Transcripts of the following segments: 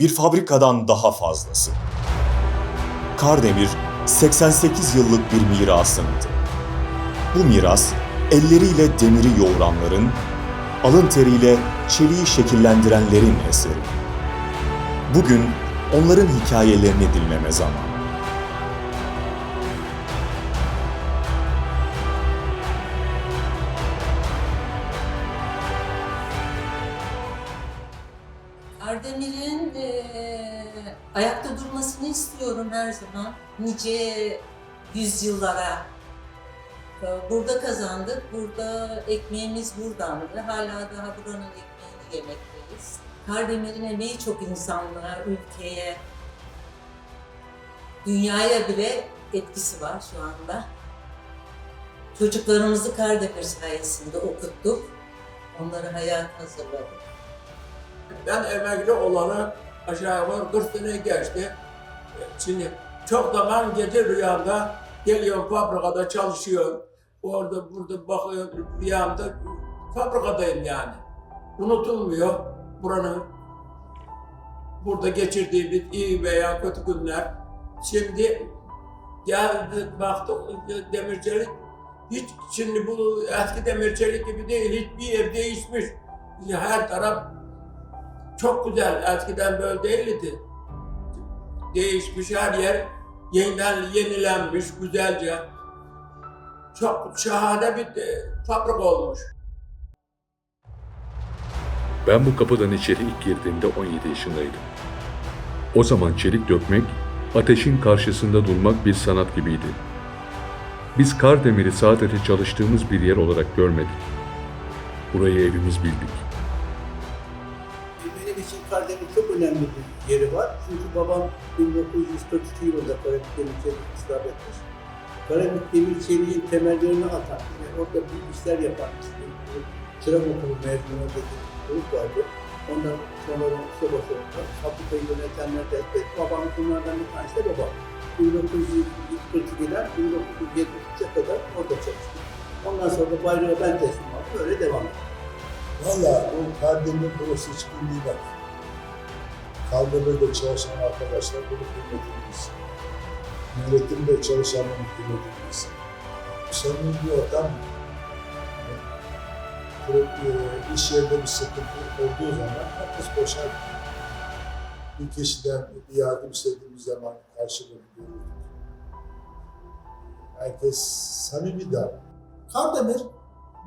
bir fabrikadan daha fazlası. Kardemir 88 yıllık bir mirasındı. Bu miras elleriyle demiri yoğuranların, alın teriyle çeliği şekillendirenlerin eseri. Bugün onların hikayelerini dinleme zamanı. Kardemir'in eee, ayakta durmasını istiyorum her zaman. Nice yüzyıllara. Eee, Burada kazandık, burada ekmeğimiz buradandı. Hala daha buranın ekmeğini yemekteyiz. Kardemir'in emeği çok insanlığa, ülkeye, dünyaya bile etkisi var şu anda. Çocuklarımızı Kardemir sayesinde okuttuk. Onları hayata hazırladık. Ben emekli olalı aşağı yukarı 40 sene geçti. Şimdi çok zaman gece rüyamda geliyorum fabrikada çalışıyorum. Orada burada bakıyorum rüyamda fabrikadayım yani. Unutulmuyor buranın burada geçirdiğimiz iyi veya kötü günler. Şimdi geldi baktık demircilik hiç şimdi bu eski demircilik gibi değil hiçbir yer değişmiş. Her taraf çok güzel. Eskiden böyle değildi. Değişmiş her yer yeniden yenilenmiş güzelce. Çok şahane bir e, fabrika olmuş. Ben bu kapıdan içeri ilk girdiğimde 17 yaşındaydım. O zaman çelik dökmek, ateşin karşısında durmak bir sanat gibiydi. Biz Kardemir'i sadece çalıştığımız bir yer olarak görmedik. Burayı evimiz bildik. İçin Kardemir çok önemli bir yeri var. Çünkü babam 1942 yılında Karabük Demir Çelik ıslah etmiş. Karabük Demir Çelik'in temellerini atan ve orada büyük işler yapan bir çırak okulu mezunu bir grup vardı. Ondan sonra usta başarılar, fabrikayı yönetenler de ve babam bunlardan bir tanesi de babam. 1942'den 1973'e kadar orada çalıştı. Ondan sonra bayrağı ben teslim aldım. Öyle devam etti. Valla o Kardemir burası hiç bildiği bak. Kardemir'de çalışan arkadaşlar bunu kıymetini bilsin. Milletin de çalışanların kıymetini bilsin. Samimi bir ortam yani, e, iş yerinde bir sıkıntı olduğu zaman herkes koşar. Bir kişiden bir yardım istediğimiz zaman karşılığını görürdük. Herkes samimi davranır. Kardemir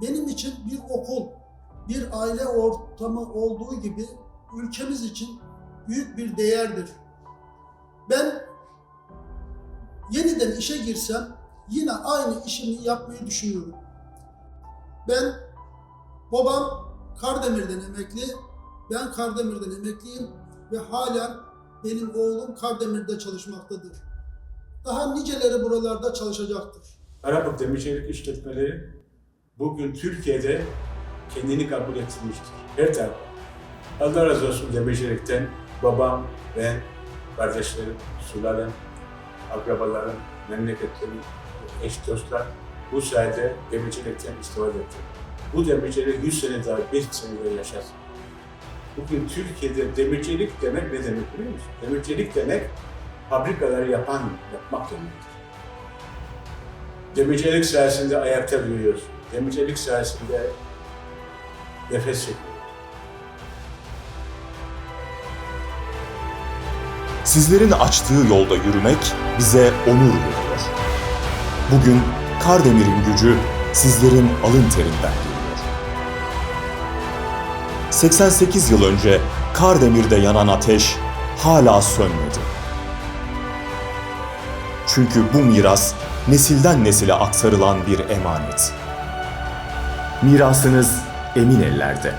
benim için bir okul, bir aile ortamı olduğu gibi ülkemiz için büyük bir değerdir. Ben yeniden işe girsem yine aynı işimi yapmayı düşünüyorum. Ben babam Kardemir'den emekli, ben Kardemir'den emekliyim ve halen benim oğlum Kardemir'de çalışmaktadır. Daha niceleri buralarda çalışacaktır. Karabük Demirçelik işletmeleri bugün Türkiye'de kendini kabul ettirmiştir. Her tarafta. Allah razı olsun Demirçelik'ten babam, ben, kardeşlerim, sülalem, akrabalarım, memleketlerim, eş dostlar bu sayede Demirçelik'ten istifade etti. Bu demircilik 100 sene daha, 5 sene daha yaşasın. Bugün Türkiye'de demircilik demek ne demek biliyor musun? Demircilik demek fabrikaları yapan, yapmak demektir. Demircilik sayesinde ayakta duruyoruz. Demircilik sayesinde nefes. Sizlerin açtığı yolda yürümek bize onur veriyor. Bugün Kardemir'in gücü sizlerin alın terinden geliyor. 88 yıl önce Kardemir'de yanan ateş hala sönmedi. Çünkü bu miras nesilden nesile aktarılan bir emanet. Mirasınız emin ellerde.